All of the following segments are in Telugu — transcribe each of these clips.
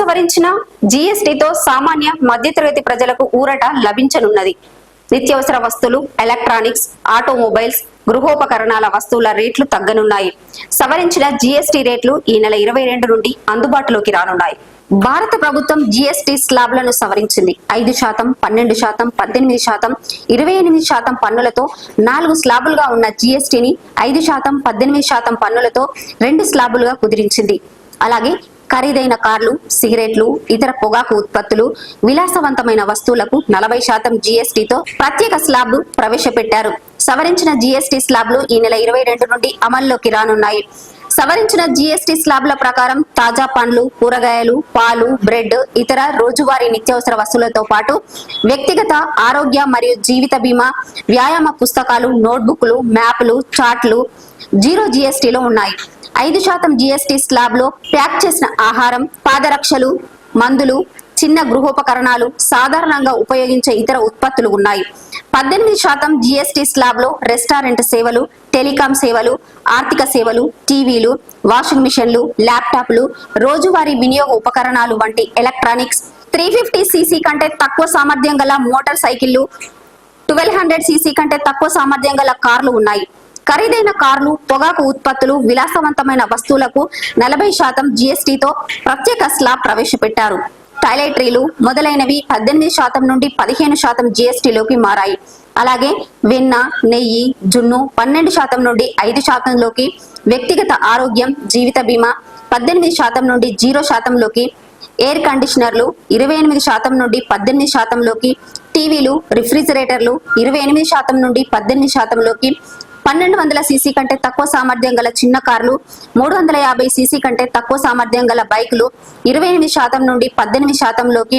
సవరించిన జీఎస్టీతో సామాన్య మధ్యతరగతి ప్రజలకు ఊరట లభించనున్నది. నిత్యావసర వస్తువులు ఎలక్ట్రానిక్స్ ఆటోమొబైల్స్ గృహోపకరణాల వస్తువుల రేట్లు తగ్గనున్నాయి. సవరించిన జీఎస్టీ రేట్లు ఈ నెల ఇరవై రెండు నుండి అందుబాటులోకి రానున్నాయి. భారత ప్రభుత్వం జీఎస్టీ స్లాబ్లను సవరించింది. ఐదు శాతం పన్నెండు శాతం పద్దెనిమిది శాతం ఇరవై ఎనిమిది శాతం పన్నులతో నాలుగు స్లాబులుగా ఉన్న జీఎస్టీని ఐదు శాతం పద్దెనిమిది శాతం పన్నులతో రెండు స్లాబులుగా కుదిరించింది. అలాగే ఖరీదైన కార్లు సిగరెట్లు ఇతర పొగాకు ఉత్పత్తులు విలాసవంతమైన వస్తువులకు నలభై శాతం జీఎస్టీతో ప్రత్యేక స్లాబ్లు ప్రవేశపెట్టారు. సవరించిన జీఎస్టీ స్లాబ్లు ఈ నెల ఇరవై రెండు నుండి అమల్లోకి రానున్నాయి. సవరించిన జీఎస్టీ స్లాబ్ల ప్రకారం తాజా పండ్లు కూరగాయలు పాలు బ్రెడ్ ఇతర రోజువారీ నిత్యావసర వస్తువులతో పాటు వ్యక్తిగత ఆరోగ్య మరియు జీవిత బీమా వ్యాయామ పుస్తకాలు నోట్బుక్లు మ్యాప్లు చాట్లు జీరో జీఎస్టీలో ఉన్నాయి. ఐదు శాతం జీఎస్టీ స్లాబ్లో ప్యాక్ చేసిన ఆహారం పాదరక్షలు మందులు చిన్న గృహోపకరణాలు సాధారణంగా ఉపయోగించే ఇతర ఉత్పత్తులు ఉన్నాయి. పద్దెనిమిది శాతం జీఎస్టీ స్లాబ్లో రెస్టారెంట్ సేవలు టెలికాం సేవలు ఆర్థిక సేవలు టీవీలు వాషింగ్ మిషన్లు ల్యాప్టాప్లు రోజువారీ వినియోగ ఉపకరణాలు వంటి ఎలక్ట్రానిక్స్ త్రీ ఫిఫ్టీ సీసీ కంటే తక్కువ సామర్థ్యం గల మోటార్ సైకిళ్ళు ట్వెల్వ్ హండ్రెడ్ సీసీ కంటే తక్కువ సామర్థ్యం గల కార్లు ఉన్నాయి. ఖరీదైన కార్లు పొగాకు ఉత్పత్తులు విలాసవంతమైన వస్తువులకు నలభై శాతం జీఎస్టీతో ప్రత్యేక స్లాబ్ ప్రవేశపెట్టారు. టాయిలెటరీలు మొదలైనవి పద్దెనిమిది శాతం నుండి పదిహేను శాతం జీఎస్టీలోకి మారాయి. అలాగే వెన్న నెయ్యి జున్ను పన్నెండు శాతం నుండి ఐదు శాతంలోకి వ్యక్తిగత ఆరోగ్యం జీవిత బీమా పద్దెనిమిది శాతం నుండి జీరో శాతంలోకి ఎయిర్ కండిషనర్లు ఇరవై ఎనిమిది శాతం నుండి పద్దెనిమిది శాతంలోకి టీవీలు రిఫ్రిజిరేటర్లు ఇరవై ఎనిమిది శాతం నుండి పద్దెనిమిది శాతంలోకి పన్నెండు వందల సీసీ కంటే తక్కువ సామర్థ్యం గల చిన్న కార్లు మూడు వందల యాభై సీసీ కంటే తక్కువ సామర్థ్యం గల బైకులు ఇరవై ఎనిమిది శాతం నుండి పద్దెనిమిది శాతంలోకి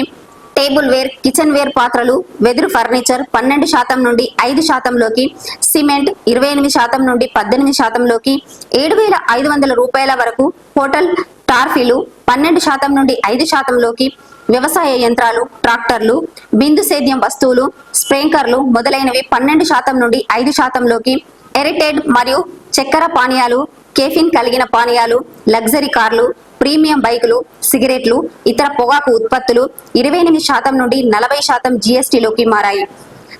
టేబుల్ వేర్ కిచెన్ వేర్ పాత్రలు వెదురు ఫర్నిచర్ పన్నెండు శాతం నుండి ఐదు శాతంలోకి సిమెంట్ ఇరవై ఎనిమిది శాతం నుండి పద్దెనిమిది శాతంలోకి ఏడు వేల ఐదు వందల రూపాయల వరకు హోటల్ టార్ఫీలు పన్నెండు శాతం నుండి ఐదు శాతంలోకి వ్యవసాయ యంత్రాలు ట్రాక్టర్లు బిందు సేద్యం వస్తువులు స్ప్రేంకర్లు మొదలైనవి పన్నెండు శాతం నుండి ఐదు శాతంలోకి ఎరిటెడ్ మరియు చక్కెర పానీయాలు కేఫిన్ కలిగిన పానీయాలు లగ్జరీ కార్లు ప్రీమియం బైకులు సిగరెట్లు ఇతర పొగాకు ఉత్పత్తులు ఇరవై ఎనిమిది శాతం నుండి నలభై శాతం జీఎస్టీలోకి మారాయి.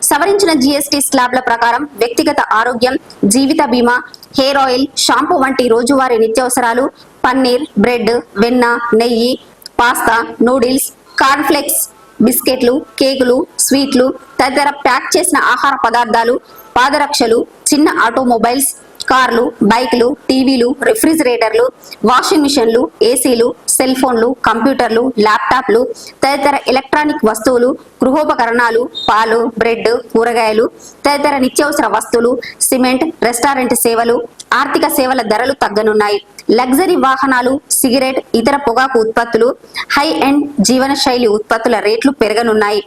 సవరించిన జీఎస్టీ స్లాబ్ల ప్రకారం వ్యక్తిగత ఆరోగ్యం జీవిత బీమా హెయిర్ ఆయిల్ షాంపూ వంటి రోజువారీ నిత్యావసరాలు పన్నీర్ బ్రెడ్ వెన్న నెయ్యి పాస్తా నూడిల్స్ కార్న్ఫ్లెక్స్ బిస్కెట్లు కేకులు స్వీట్లు తదితర ప్యాక్ చేసిన ఆహార పదార్థాలు పాదరక్షలు చిన్న ఆటోమొబైల్స్ కార్లు బైక్లు టీవీలు రిఫ్రిజిరేటర్లు వాషింగ్ మిషన్లు ఏసీలు సెల్ ఫోన్లు కంప్యూటర్లు ల్యాప్టాప్లు తదితర ఎలక్ట్రానిక్ వస్తువులు గృహోపకరణాలు పాలు బ్రెడ్ కూరగాయలు తదితర నిత్యావసర వస్తువులు సిమెంట్ రెస్టారెంట్ సేవలు ఆర్థిక సేవల ధరలు తగ్గనున్నాయి. లగ్జరీ వాహనాలు సిగరెట్ ఇతర పొగాకు ఉత్పత్తులు హై ఎండ్ జీవన శైలి ఉత్పత్తుల రేట్లు పెరగనున్నాయి.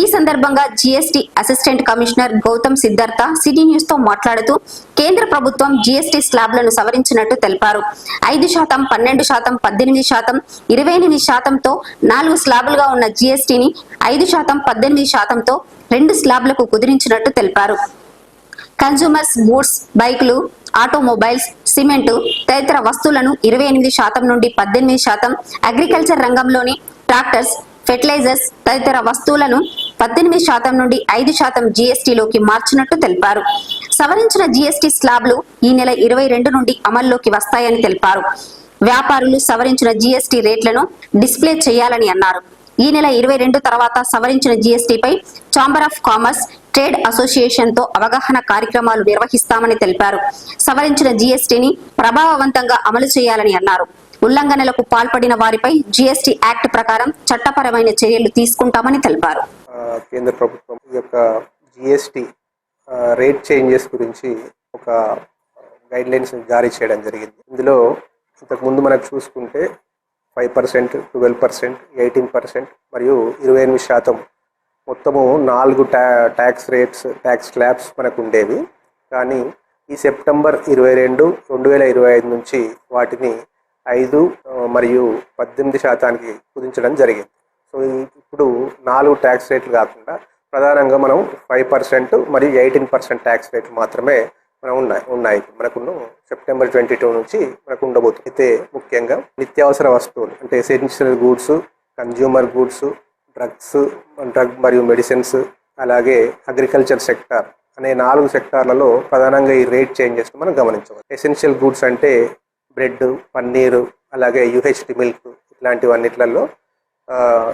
ఈ సందర్భంగా GST assistant commissioner Gautam Siddhartha city న్యూస్తో మాట్లాడుతూ కేంద్ర ప్రభుత్వం జీఎస్టీ స్లాబ్లను సవరించినట్టు తెలిపారు. ఐదు శాతం పన్నెండు శాతం పద్దెనిమిది శాతం ఇరవై ఎనిమిది శాతంతో నాలుగు స్లాబులుగా ఉన్న జీఎస్టీని ఐదు శాతం పద్దెనిమిది శాతంతో రెండు స్లాబ్లకు కుదిరించినట్టు తెలిపారు. కన్జ్యూమర్స్ గూడ్స్ బైకులు ఆటోమొబైల్స్ సిమెంట్ తదితర వస్తువులను ఇరవై ఎనిమిది శాతం నుండి పద్దెనిమిది శాతం అగ్రికల్చర్ రంగంలోని ట్రాక్టర్స్ ఫెర్టిలైజర్స్ తదితర వస్తువులను పద్దెనిమిది శాతం నుండి ఐదు శాతం జీఎస్టీలోకి మార్చినట్టు తెలిపారు. సవరించిన జీఎస్టీ స్లాబ్లు ఈ నెల ఇరవై రెండు నుండి అమల్లోకి వస్తాయని తెలిపారు. వ్యాపారులు సవరించిన జీఎస్టీ రేట్లను డిస్ప్లే చేయాలని అన్నారు. ఈ నెల ఇరవై రెండు తర్వాత సవరించిన జీఎస్టీపై ఛాంబర్ ఆఫ్ కామర్స్ ట్రేడ్ అసోసియేషన్తో అవగాహన కార్యక్రమాలు నిర్వహిస్తామని తెలిపారు. సవరించిన జీఎస్టీని ప్రభావవంతంగా అమలు చేయాలని అన్నారు. ఉల్లంఘనలకు పాల్పడిన వారిపై జీఎస్టీ యాక్ట్ ప్రకారం చట్టపరమైన చర్యలు తీసుకుంటామని తెలిపారు. కేంద్ర ప్రభుత్వం ఈ యొక్క జిఎస్టి రేట్ చేంజెస్ గురించి ఒక గైడ్ లైన్స్ జారీ చేయడం జరిగింది. ఇందులో ఇంతకుముందు మనకు చూసుకుంటే five percent twelve percent eighteen percent మరియు ఇరవై ఎనిమిది శాతం మొత్తము నాలుగు ట్యా ట్యాక్స్ రేట్స్ ట్యాక్స్ స్లాబ్స్ మనకు ఉండేవి కానీ ఈ సెప్టెంబర్ ఇరవై రెండు రెండు వేల ఇరవై ఐదు నుంచి వాటిని ఐదు మరియు పద్దెనిమిది శాతానికి కుదించడం జరిగింది. సో ఇప్పుడు నాలుగు ట్యాక్స్ రేట్లు కాకుండా ప్రధానంగా మనం ఫైవ్ పర్సెంట్ మరియు ఎయిటీన్ పర్సెంట్ ట్యాక్స్ రేట్లు మాత్రమే మనం ఉన్నాయి ఉన్నాయి. మనకు సెప్టెంబర్ ట్వంటీ టూ నుంచి మనకు ఉండబోతుంది. అయితే ముఖ్యంగా నిత్యావసర వస్తువులు అంటే essential goods consumer goods drugs drug మరియు మెడిసిన్స్ అలాగే అగ్రికల్చర్ సెక్టార్ అనే నాలుగు సెక్టార్లలో ప్రధానంగా ఈ రేట్ చేంజెస్ మనం గమనించవచ్చు. ఎసెన్షియల్ గూడ్స్ అంటే బ్రెడ్ పన్నీరు అలాగే యూహెచ్డి మిల్క్ ఇట్లాంటివన్నిట్లలో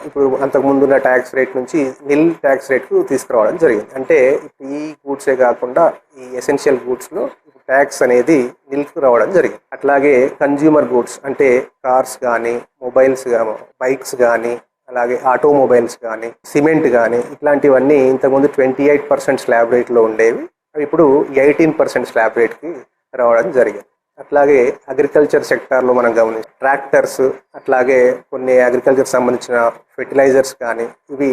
ఇప్పుడు అంతకుముందు ఉన్న ట్యాక్స్ రేట్ నుంచి నిల్ ట్యాక్స్ రేట్కు తీసుకురావడం జరిగింది. అంటే ఇప్పుడు ఈ గూడ్సే కాకుండా ఈ ఎసెన్షియల్ గూడ్స్లో ట్యాక్స్ అనేది నిల్కు రావడం జరిగింది. అట్లాగే కన్జ్యూమర్ గూడ్స్ అంటే కార్స్ కానీ మొబైల్స్ కానీ బైక్స్ కానీ అలాగే ఆటోమొబైల్స్ కానీ సిమెంట్ కానీ ఇట్లాంటివన్నీ ఇంతకుముందు ట్వంటీ ఎయిట్ పర్సెంట్ స్లాబ్ రేట్లో ఉండేవి. అవి ఇప్పుడు ఎయిటీన్ పర్సెంట్ స్లాబ్ రేట్కి రావడం జరిగింది. అట్లాగే అగ్రికల్చర్ సెక్టార్లో మనం గమనించి ట్రాక్టర్స్ అట్లాగే కొన్ని అగ్రికల్చర్ సంబంధించిన ఫెర్టిలైజర్స్ కానీ ఇవి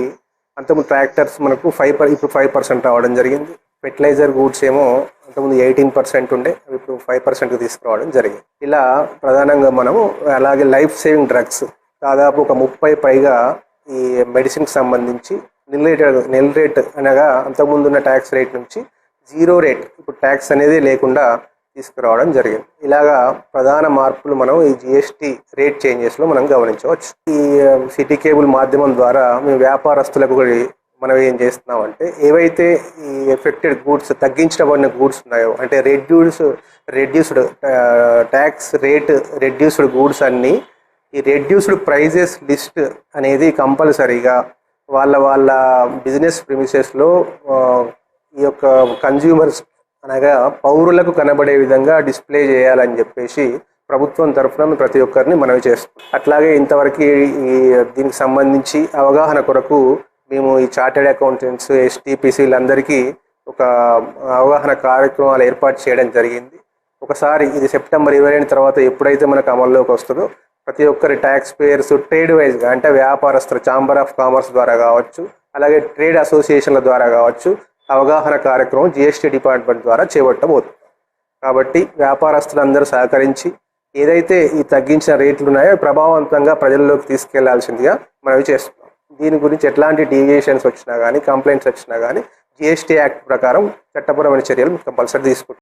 అంతకుముందు ట్రాక్టర్స్ మనకు ఫైవ్ పర్ ఇప్పుడు ఫైవ్ పర్సెంట్ రావడం జరిగింది. ఫెర్టిలైజర్ గూడ్స్ ఏమో అంతకుముందు ఎయిటీన్ పర్సెంట్ ఉండే ఇప్పుడు ఫైవ్ పర్సెంట్కి తీసుకురావడం జరిగింది. ఇలా ప్రధానంగా మనము అలాగే లైఫ్ సేవింగ్ డ్రగ్స్ దాదాపు ఒక ముప్పై పైగా ఈ మెడిసిన్కి సంబంధించి నిల్ రేట్ నిల్ రేట్ అనగా అంతకుముందు ఉన్న ట్యాక్స్ రేట్ నుంచి జీరో రేట్ ఇప్పుడు ట్యాక్స్ అనేది లేకుండా తీసుకురావడం జరిగింది. ఇలాగా ప్రధాన మార్పులు మనం ఈ జిఎస్టీ రేట్ చేంజెస్లో మనం గమనించవచ్చు. ఈ సిటీ కేబుల్ మాధ్యమం ద్వారా మేము వ్యాపారస్తులకు కూడా మనం ఏం చేస్తున్నామంటే ఏవైతే ఈ ఎఫెక్టెడ్ గూడ్స్ తగ్గించబడిన గూడ్స్ ఉన్నాయో అంటే reduce reduced tax rate reduced goods అన్నీ ఈ రెడ్యూస్డ్ ప్రైజెస్ లిస్ట్ అనేది కంపల్సరీగా వాళ్ళ వాళ్ళ బిజినెస్ ప్రిమిసెస్లో ఈ యొక్క కన్జ్యూమర్స్ అనగా పౌరులకు కనబడే విధంగా డిస్ప్లే చేయాలని చెప్పేసి ప్రభుత్వం తరఫున ప్రతి ఒక్కరిని మనవి చేస్తాం అట్లాగే ఇంతవరకు ఈ దీనికి సంబంధించి అవగాహన కొరకు మేము ఈ చార్టెడ్ అకౌంటెంట్స్ ఎస్టీపీసీలందరికీ ఒక అవగాహన కార్యక్రమాలు ఏర్పాటు చేయడం జరిగింది. ఒకసారి ఇది సెప్టెంబర్ ఇరవై రెండు తర్వాత ఎప్పుడైతే మనకు అమల్లోకి వస్తుందో ప్రతి ఒక్కరి ట్యాక్స్ పేయర్స్ ట్రేడ్ వైజ్గా అంటే వ్యాపారస్తులు ఛాంబర్ ఆఫ్ కామర్స్ ద్వారా కావచ్చు అలాగే ట్రేడ్ అసోసియేషన్ల ద్వారా కావచ్చు అవగాహన కార్యక్రమం జిఎస్టీ డిపార్ట్మెంట్ ద్వారా చేపట్టబోతుంది. కాబట్టి వ్యాపారస్తులందరూ సహకరించి ఏదైతే ఈ తగ్గించిన రేట్లు ఉన్నాయో ప్రభావవంతంగా ప్రజల్లోకి తీసుకెళ్ళాల్సిందిగా మనవి చేస్తున్నాం. దీని గురించి ఎట్లాంటి డీవియేషన్స్ వచ్చినా కానీ కంప్లైంట్స్ వచ్చినా కానీ జిఎస్టీ యాక్ట్ ప్రకారం చట్టపరమైన చర్యలు కంపల్సరీ తీసుకుంటాం